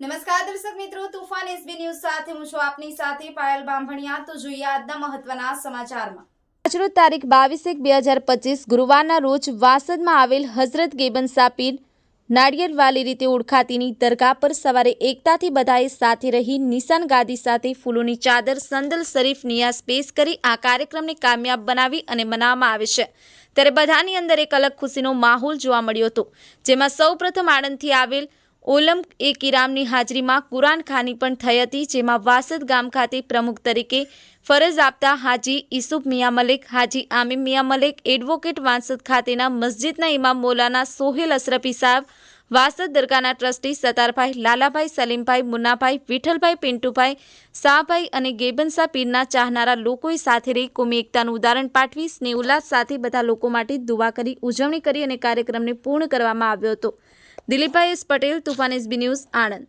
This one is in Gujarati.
નમસ્કાર દર્શક મિત્રો, તુફાન એસબી ન્યૂઝ સાથે હું છું આપની સાથે પાયલ બાંભણિયા. તો જોઈએ આજના મહત્વના સમાચારમાં. આજરોજ તારીખ બાવીસ એક બે હજાર પચીસ ગુરુવારના રોજ વાસદમાં આવેલ હઝરત ગેબન સાપીર નાળિયેર વાલી રીતે ઓળખાતીની દરગાહ પર સવારે એકતાથી બધાએ સાથે રહી નિશાન ગાદી સાથે ફૂલોની ચાદર, સંદલ, શરીફ નિયાસ પેશ કરી આ કાર્યક્રમને કામયાબ બનાવી અને મનાવવામાં આવે છે. ત્યારે બધાની અંદર એક અલગ ખુશીનો માહોલ જોવા મળ્યો હતો, જેમાં સૌપ્રથમ આણંદથી આવેલ ઓલમ એ કિરામની હાજરીમાં કુરાન ખાની પણ થઈ હતી, જેમાં વાસદ ગામ ખાતે પ્રમુખ તરીકે ફરજ આપતા હાજી ઈસુફ મિયા મલિક, હાજી આમિમ મિયા મલિક, એડવોકેટ વાંસદ ખાતેના મસ્જિદના ઇમામ મૌલાના સોહેલ અશરફી સાહેબ, વાસદ દરગાહના ટ્રસ્ટી સતારભાઈ લાલાભાઈ, સલીમભાઈ, મુન્નાભાઈ, વિઠ્ઠલભાઈ, પિન્ટુભાઈ, શાહભાઈ અને ગેબનસા પીરના ચાહનારા લોકોએ સાથે રહી કોમી એકતાનું ઉદાહરણ પાઠવી સ્નેહ ઉલ્લાસ સાથે બધા લોકો માટે દુઆ કરી, ઉજવણી કરી અને કાર્યક્રમને પૂર્ણ કરવામાં આવ્યો હતો. Dilipbhai Patel Tufan SB news Anand.